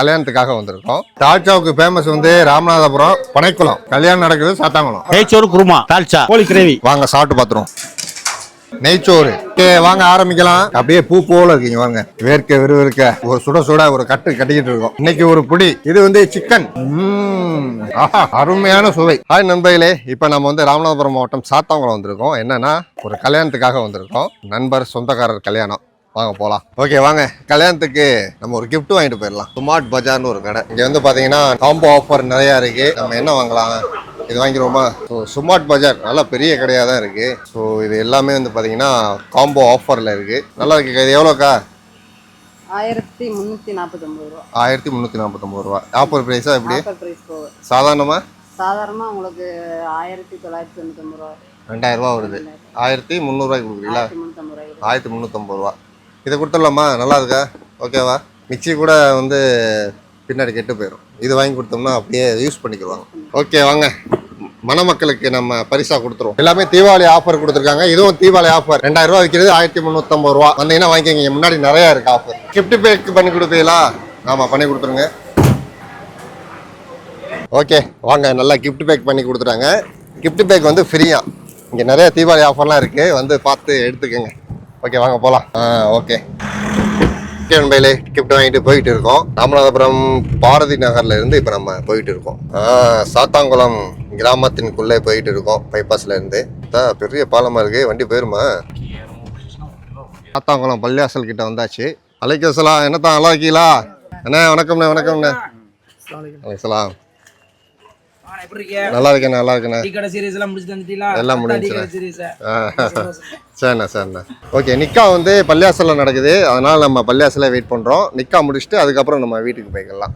கல்யாணத்துக்காக வந்திருக்கோம். தாழ்ச்சாவுக்கு ஃபேமஸ் வந்து ராமநாதபுரம் பனைக்குளம். கல்யாணம் நடக்குது சாத்தாங்குளம். நெய்ச்சோறு குருமா தால்ச்சா கோழி கிரேவி. வாங்க சாப்பிட்டு பார்த்துருவோம். நெய்ச்சோறு. வாங்க ஆரம்பிக்கலாம். அப்படியே பூ போல இருக்கீங்க வாங்க. வேர்க்க விறுவிறுக்க. ஒரு சுட சுட ஒரு கட்டு கட்டிக்கிட்டு இருக்கோம். இன்னைக்கு ஒரு புடி. இது வந்து சிக்கன். அருமையான சுவை. ஹாய் நண்பர்களே. இப்போ நம்ம வந்து ராமநாதபுரம் மாவட்டம் சாத்தாங்குளம் வந்திருக்கோம். என்னன்னா ஒரு கல்யாணத்துக்காக வந்திருக்கோம். நண்பர் சொந்தக்காரர் கல்யாணம். வாங்க போலாம். ஓகே வாங்க. கல்யாணத்துக்கு நம்ம ஒரு gift வாங்கிட்டு போயிடலாம். ஸ்மார்ட் பஜார்னு ஒரு கடை. இங்க வந்து பாத்தீங்கன்னா காம்போ ஆஃபர் நிறைய இருக்கு. நம்ம என்ன வாங்கலாம்? இது வாங்கிடுவோமா? ஸோ ஸ்மார்ட் பஜார் நல்லா பெரிய கடையாக தான் இருக்கு. ஸோ இது எல்லாமே வந்து பாத்தீங்கன்னா காம்போ ஆஃபர்ல இருக்கு. நல்லா இருக்கு. இது எவ்வளோக்கா? ஆயிரத்தி முந்நூற்றி நாற்பத்தொம்பது ரூபா. ஆயிரத்தி முந்நூற்றி நாற்பத்தொம்பது ரூபா. ஆஃபர் ப்ரைஸா எப்படி? ஆஃபர் ப்ரைஸ் போக சாதாரணமா? சாதாரணமாக உங்களுக்கு ஆயிரத்தி தொள்ளாயிரத்தி தொண்ணூத்தொம்பது ரூபா. ரெண்டாயிரம் ரூபா வருது. ஆயிரத்தி முந்நூறுரூவாய்க்கு கொடுக்குறீங்களா? ஆயிரத்தி முந்நூற்றம்பது ரூபா. இதை கொடுத்துடலாமா? நல்லா இருக்கா? ஓகேவா மிச்சி கூட வந்து பின்னாடி கெட்டு போயிடும் இது வாங்கி கொடுத்தோம்னா அப்படியே யூஸ் பண்ணிக்குவாங்க ஓகே வாங்க. மணமக்களுக்கு நம்ம பரிசா கொடுத்துருவோம். எல்லாமே தீபாவளி ஆஃபர் கொடுத்துருக்காங்க. இதுவும் தீபாவளி ஆஃபர் ரெண்டாயிரம் ரூபா விற்கிறது ஆயிரத்தி முந்நூற்றம்பது ரூபா. வந்தீங்கன்னா வாங்கிக்கோங்க. முன்னாடி நிறைய இருக்கு ஆஃபர் கிஃப்ட் பேக் பண்ணி கொடுப்பீங்களா? ஆமாம் பண்ணி கொடுத்துருங்க. ஓகே வாங்க. நல்லா கிஃப்ட் பேக் பண்ணி கொடுத்துட்டாங்க. கிஃப்ட் பேக் வந்து ஃப்ரீயா இங்கே நிறைய தீபாவளி ஆஃபர்லாம் இருக்குது வந்து பார்த்து எடுத்துக்கோங்க. ஓகே வாங்க போகலாம் ஆ ஓகே ஓகே நண்பர்களே கிஃப்ட் வாங்கிட்டு போயிட்டு இருக்கோம். ராமநாதபுரம் பாரதி நகர்ல இருந்து இப்போ நம்ம போயிட்டு இருக்கோம். சாத்தாங்குளம் கிராமத்தின்குள்ளே போயிட்டு இருக்கோம் பைபாஸ்ல இருந்து. அதான் பெரிய பாலமா இருக்கு. வண்டி போயிருமா? சாத்தாங்குளம் பள்ளியாசல் கிட்ட வந்தாச்சு. அலைக்கசலாம் என்னத்தான் நல்லா இருக்கீங்களா? அண்ணே வணக்கம்ண்ணே வணக்கம்ண்ணே. அலைக்கலாம் நல்லா இருக்கேன் நல்லா இருக்கேன் எல்லாம் முடிஞ்சுச்சு. சரிண்ணா சரிண்ணா. ஓகே நிக்கா வந்து பள்ளியாசலில் நடக்குது. அதனால நம்ம பள்ளியாசல வெயிட் பண்ணுறோம் நிக்கா முடிச்சுட்டு அதுக்கப்புறம் நம்ம வீட்டுக்கு போய்க்கலாம்.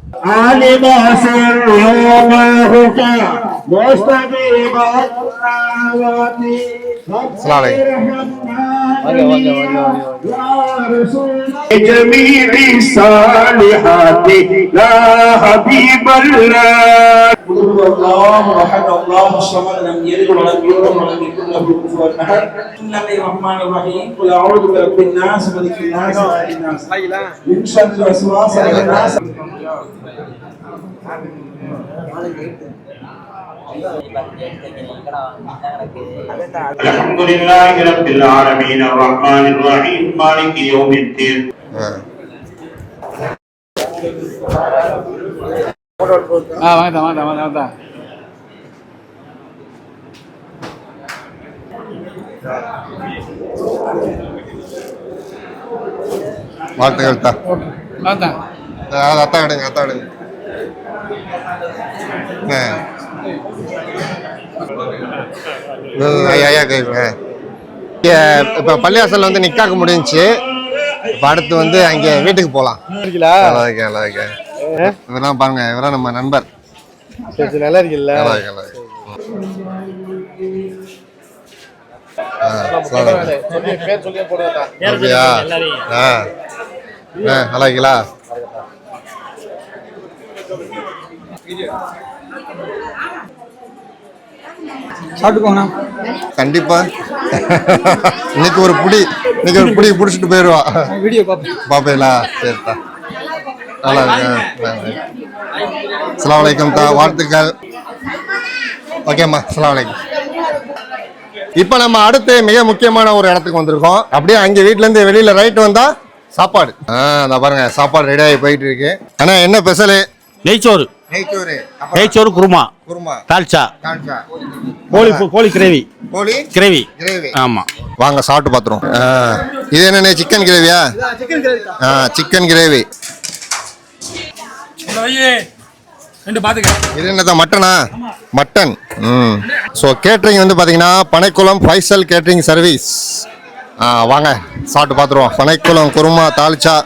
مستقيم عليكم. جميع الصالحات لا حبيب الله قل الله احد الله الصمد لم يلد ولم يولد ولم يكن له كفوا احد بسم الله الرحمن الرحيم قل اعوذ برب الناس ملك الناس اله الناس من شر الوسواس الناس الحمد لله رب العالمين الرحمن الرحيم مالك يوم الدين ஆ ஆ வாங்கதான் வாங்கதான் வாங்கதான் வாழ்த்துக்கள் தான் வாங்கதான் அது அத்தா எடுங்க அத்தா எடுங்க ஆ. ஐயா கேட்குங்க இப்போ பள்ளியாசலில் வந்து நிக்காக்கு முடிஞ்சுச்சு. இப்போ அடுத்து வந்து அங்கே வீட்டுக்கு போகலாம் நல்லா இருக்கேன் நல்லா இருக்கேன் இவரெல்லாம் பாருங்க இவரெல்லாம் நம்ம நண்பர். நல்லா இருக்குல்ல நல்லா நல்லா அப்படியா? ஆ. ஆ நல்லா இருக்கீங்களா சாப்பிட்டுக்கோங்கண்ணா. கண்டிப்பா. இன்னைக்கு ஒரு புடி இன்னைக்கு ஒரு புடி பிடிச்சிட்டு போயிடுவா வீடியோ பாப்பீங்களா சரிதா நல்லா அஸ்லாம் வலைக்கம் தா வாழ்த்துக்கள். ஓகேம்மா அஸ்லாம் வலைக்கம் இப்போ நம்ம அடுத்து மிக முக்கியமான ஒரு இடத்துக்கு வந்திருக்கோம். அப்படியே அங்கே வீட்டிலேருந்து வெளியில் ரைட் வந்தா சாப்பாடு. ஆ அந்த பாருங்க சாப்பாடு ரெடி ஆகி போயிட்டு இருக்கு. அண்ணா என்ன ஸ்பெஷலு நெய்ச்சோறு நெய்ச்சோறு. குருமா. குருமா. தால்ச்சா. கோழி கோழி கிரேவி. கோழி கிரேவி. கிரேவி. ஆமா. வாங்க சாப்பிட்டு பார்த்துருவோம் இது என்னண்ணே சிக்கன் கிரேவியா? ஆ சிக்கன் கிரேவி. இது என்னதான் மட்டனா? மட்டன். ம். ஸோ கேட்ரிங் வந்து பார்த்தீங்கன்னா பனைக்குளம் ஃபைசல் கேட்ரிங் சர்வீஸ் ஆ வாங்க சாப்பிட்டு பார்த்துருவோம் பனைக்குளம் குருமா தாளிச்சா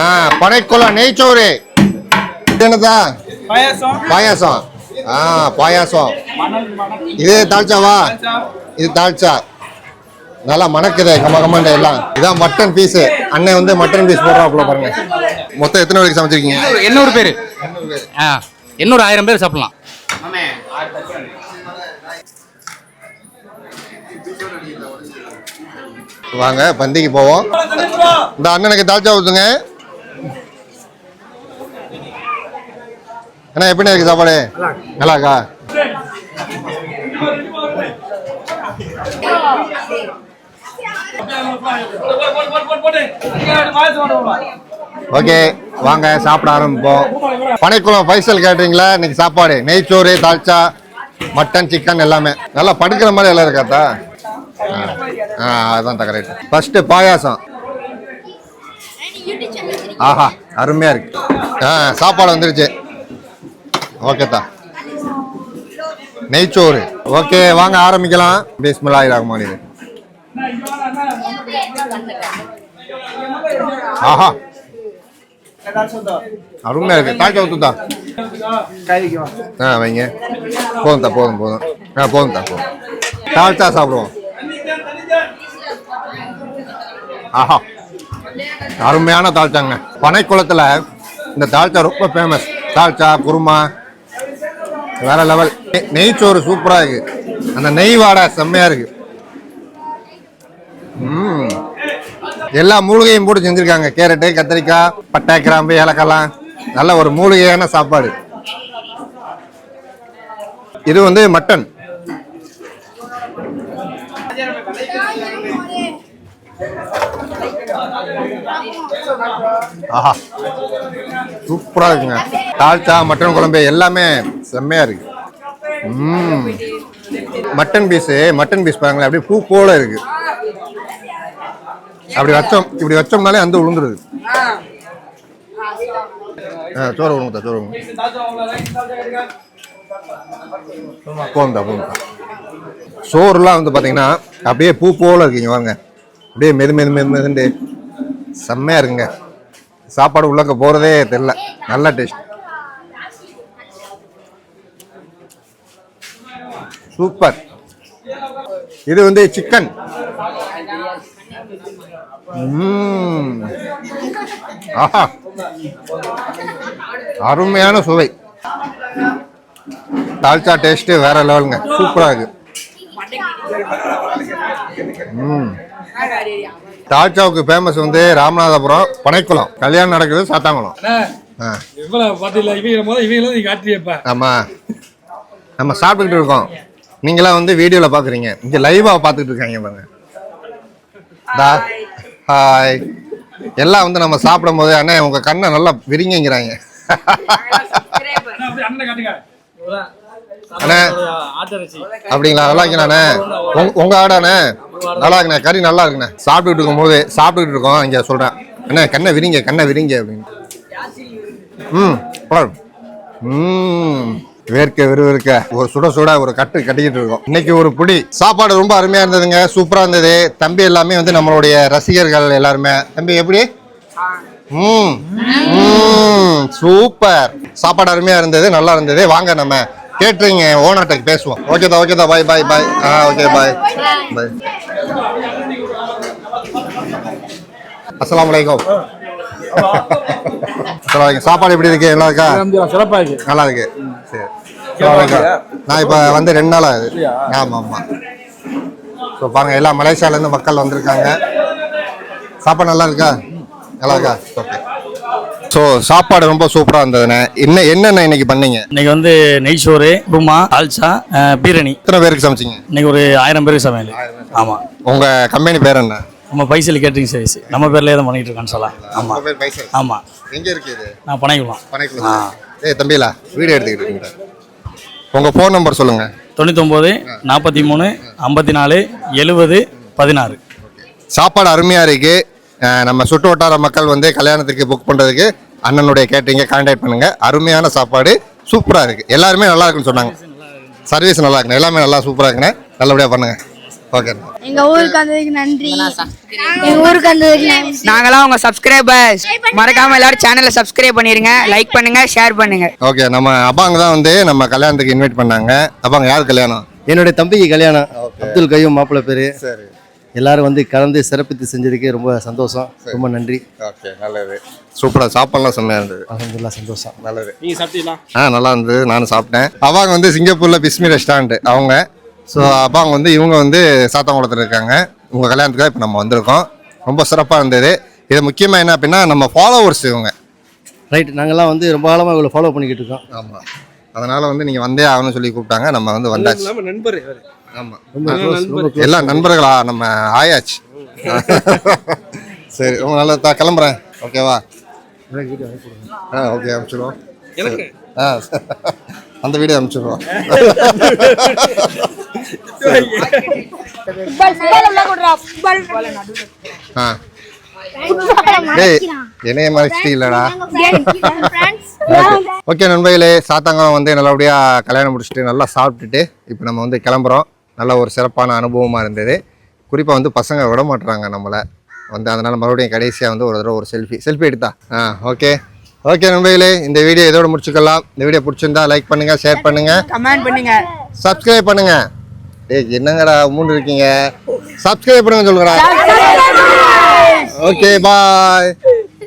ஆ பனைக்குளம் நெய்ச்சோறு. இது என்னதா? பாயாசம். பாயாசம். ஆ பாயாசம். இது தால்ச்சாவா இது தால்ச்சா நல்லா மணக்குது கம்ம கம்மண்ட எல்லாம். இதான் மட்டன் பீஸ் அண்ணன் வந்து மட்டன் பீஸ் போடுறாப்புல பாருங்க. மொத்தம் எத்தனை வரைக்கும் சமைச்சிருக்கீங்க? எண்ணூறு பேர். ஆ எண்ணூறு ஆயிரம் பேர் சாப்பிடலாம். வாங்க பந்திக்கு போவோம். இந்த அண்ணனுக்கு தால்ச்சா ஊத்துங்க. அண்ணா எப்படி இருக்கு சாப்பாடு? நல்லா இருக்கா. ஓகே வாங்க சாப்பிட ஆரம்பிப்போம். பனைக்குளம் ஃபைசல் கேட்டீங்களா? இன்னைக்கு சாப்பாடு. நெய்ச்சோறு தால்ச்சா மட்டன் சிக்கன் எல்லாமே. நல்லா படுக்கிற மாதிரி எல்லாம் இருக்காத்தா ஆ. ஆ அதான் கரெக்ட் ஃபர்ஸ்ட் பாயாசம். ஆஹா அருமையா இருக்கு. ஆ சாப்பாடு வந்துருச்சு. ஓகேத்தா நெய்ச்சோறு. ஓகே வாங்க ஆரம்பிக்கலாம். பிஸ்மில்லாஹிர் ரஹ்மான் இது ஆஹா. அருமையா இருக்கு. தாக்கி ஊத்துதா ஆ வைங்க. போதும் தா போதும் போதும். ஆ போதும் தா போதும். தாழ்த்தா சாப்பிடுவோம். ஆஹா. அருமையான தாழ்ச்சாங்க பனைக்குளத்தில் இந்த தாழ்ச்சா ரொம்ப ஃபேமஸ் தாழ்ச்சா குருமா வேற லெவல் நெய் சோறு சூப்பரா இருக்கு. அந்த நெய் வாடை செம்மையா இருக்கு. ம் எல்லா மூலிகையும் போட்டு செஞ்சிருக்காங்க. கேரட்டு கத்திரிக்காய் பட்டை கிராம்பு ஏலக்காய்லாம். நல்ல ஒரு மூலிகையான சாப்பாடு. இது வந்து மட்டன். ஆஹா. சூப்பரா இருக்குங்க. தாழ்த்தா மட்டன் குழம்பு எல்லாமே செம்மையா இருக்கு. ம். மட்டன் பீஸு மட்டன் பீஸ் பாருங்களேன் அப்படியே பூ போல இருக்கு. அப்படி வச்சோம் இப்படி வச்சோம்னாலே அந்த விழுந்துருது ஆ சோறு விடுங்க சோறு விடுங்க போந்தா போந்தா சோறுலாம் வந்து பார்த்தீங்கன்னா அப்படியே பூ போல இருக்கீங்க வாங்க அப்படியே மெது மெது மெது மெதுண்டு செம்மையாக இருக்குங்க. சாப்பாடு உள்ளக்க போகிறதே தெரில நல்ல டேஸ்ட். சூப்பர். இது வந்து சிக்கன். ஆஹா. அருமையான சுவை. தால்ச்சா டேஸ்ட் வேற லெவலுங்க. சூப்பரா இருக்கு. ம் தால்ச்சாவுக்கு ஃபேமஸ் வந்து ராமநாதபுரம் பனைக்குளம். கல்யாணம் நடக்குது சாத்தாங்குளம். ஆமா. நம்ம சாப்பிட்டுக்கிட்டு இருக்கோம். நீங்களாம் வந்து வீடியோவில் பார்க்குறீங்க இங்கே லைவாக பார்த்துக்கிட்டு இருக்காங்க பாருங்க. டா ஹாய் எல்லாம் வந்து நம்ம சாப்பிடும் போது அண்ணே உங்கள் கண்ணை நல்லா விரிங்கிறாங்க அண்ணே அப்படிங்களா? நல்லா இருக்கண்ணே உங்க ஆடாண்ணே நல்லா இருக்குண்ணே. கறி நல்லா இருக்குண்ணே. சாப்பிட்டுக்கிட்டு இருக்கும்போது சாப்பிட்டுட்டு இருக்கோம். இங்கே சொல்கிறேன் அண்ணே கண்ணை விரிங்க கண்ணை விரிங்க அப்படின்னு. ம் ம். வேர்க்க விறுவிறுக்க ஒரு சுட சுட ஒரு கட்டு கட்டிக்கிட்டு இருக்கோம். இன்னைக்கு ஒரு புடி. சாப்பாடு ரொம்ப அருமையா இருந்ததுங்க. சூப்பரா இருந்தது. தம்பி எல்லாமே வந்து நம்மளுடைய ரசிகர்கள் எல்லாருமே. தம்பி எப்படி? ம் சூப்பர். சாப்பாடு அருமையா இருந்தது நல்லா இருந்தது. வாங்க நம்ம கேட்ரிங் ஓனர்கிட்ட பேசுவோம். ஓகேதா ஓகேதா பாய் பாய் பாய் ஆ ஓகே பாய் பாய் அஸ்ஸலாமு அலைக்கும் சாப்பாடு எப்படி இருக்கு? நல்லா இருக்கா. நல்லா இருக்கு. சரி. நான் இப்போ வந்து ரெண்டு நாள் ஆகுது ஆமாம் ஆமாம் ஸோ பாருங்க எல்லாம் மலேசியாலேருந்து மக்கள் வந்திருக்காங்க. சாப்பாடு நல்லா இருக்கா? நல்லா இருக்கா? ஓகே ஸோ சாப்பாடு ரொம்ப சூப்பராக இருந்ததுண்ணே. என்ன என்னென்ன இன்னைக்கு பண்ணீங்க? இன்னைக்கு வந்து நெய் சோறு குருமா ஆல்சா பீரணி எத்தனை பேருக்கு சமைச்சிங்க? இன்னைக்கு ஒரு ஆயிரம் பேருக்கு சமையல். ஆமாம் உங்கள் கம்பெனி பேர் என்ன? நம்ம பைசல் கேட்டரிங் சர்வீஸ். நம்ம பேர்லேயே தான் பண்ணிட்டு இருக்கான்னு சொல்லலாம். ஆமாம் உங்க பேர் பைசல். ஆமாம் எங்கே இருக்கு இது? நான் பனைக்குளம். பனைக்குளம். ஏய் தம்பிலா வீடியோ எடுத்துக்கிட்டு இருக்கீங்க. உங்கள் ஃபோன் நம்பர் சொல்லுங்கள் தொண்ணூத்தொம்பது நாற்பத்தி மூணு ஐம்பத்தி நாலு எழுபது பதினாறு. சாப்பாடு அருமையாக இருக்கு. அஹ் நம்ம சுற்று வட்டார மக்கள் வந்து கல்யாணத்துக்கு புக் பண்ணுறதுக்கு அண்ணனுடைய கேட்டரிங்க கான்டாக்ட் பண்ணுங்க. அருமையான சாப்பாடு சூப்பராக இருக்கு. எல்லாருமே நல்லா இருக்குன்னு சொன்னாங்க. சர்வீஸ் நல்லா இருக்குண்ணே. எல்லாமே நல்லா சூப்பராக இருக்குண்ணே. நல்லபடியாக பண்ணுங்க. ஓகே எங்க ஊருக்கு வந்ததுக்கு நன்றி. எங்க ஊருக்கு வந்ததுக்கு நன்றி. நாங்களாம் உங்க சப்ஸ்கிரைபர்ஸ் மறக்காம எல்லாரும் சேனலை சப்ஸ்கிரைப் பண்ணிருங்க. லைக் பண்ணுங்க ஷேர் பண்ணுங்க. ஓகே நம்ம அப்பாங்க தான் வந்து நம்ம கல்யாணத்துக்கு இன்வைட் பண்ணாங்க. அப்பாங்க யார் கல்யாணம்? என்னுடைய தம்பிக்கு கல்யாணம். அப்துல் கையும் மாப்பிள்ளை பேரு. சரி. எல்லாரும் வந்து கலந்து சிறப்பித்து செஞ்சதுக்கு ரொம்ப சந்தோஷம். ரொம்ப நன்றி. ஓகே நல்லது. சூப்பராக சாப்பாடுலாம் செம்மையாக இருந்தது. அலமதுல்லா சந்தோஷம். நல்லது. நீங்க சாப்பிட்டீங்களா? ஆ நல்லா இருந்தது. நானும் சாப்பிட்டேன். அவங்க வந்து சிங்கப்பூர்ல பிஸ்மி ரெஸ்டாரண்ட் அவங்க ஸோ அப்பாங்க வந்து இவங்க வந்து சாத்தாங்குளத்தில் இருக்காங்க. உங்கள் கல்யாணத்துக்காக இப்போ நம்ம வந்திருக்கோம். ரொம்ப சிறப்பாக இருந்தது. இது முக்கியமாக என்ன அப்படின்னா நம்ம ஃபாலோவர்ஸ் இவங்க. ரைட் நாங்கள்லாம் வந்து ரொம்ப காலமாக இவ்வளோ ஃபாலோ பண்ணிக்கிட்டு இருக்கோம். ஆமா. அதனால வந்து நீங்க வந்தே ஆகணும்னு சொல்லி கூப்பிட்டாங்க. நம்ம வந்து வந்தாச்சு. நண்பர் ஆமா. ரொம்ப close, ரொம்ப close. எல்லாம் நண்பர்களா? நம்ம ஆயாச்சு. சரி ரொம்ப நல்லது தான் கிளம்புறேன் ஓகேவா ஆ ஓகே அனுப்பிச்சிடுவோம். ஆ அந்த வீடியோ அனுப்பிச்சிடுவோம். ஆ டேய் என்னைய மறைச்சிட்டீங்களடா. ஓகே நண்பர்களே சாத்தாங்குளம் வந்து நல்லபடியாக கல்யாணம் முடிச்சுட்டு நல்லா சாப்பிட்டுட்டு இப்போ நம்ம வந்து கிளம்புறோம். நல்ல ஒரு சிறப்பான அனுபவமாக இருந்தது. குறிப்பாக வந்து பசங்க விட மாட்டுறாங்க நம்மளை. வந்து அதனால் மறுபடியும் கடைசியாக வந்து ஒரு தடவை ஒரு செல்ஃபி செல்ஃபி எடுத்தா. ஆ ஓகே ஓகே நண்பர்களே இந்த வீடியோ இதோட முடிச்சுக்கலாம். இந்த வீடியோ பிடிச்சிருந்தா லைக் பண்ணுங்கள் ஷேர் பண்ணுங்கள் கமெண்ட் பண்ணுங்க. சப்ஸ்கிரைப் பண்ணுங்கள் ஏய் என்னங்கடா மூணு இருக்கீங்க? சப்ஸ்கிரைப் பண்ணுங்க சொல்லுங்கடா. Okay bye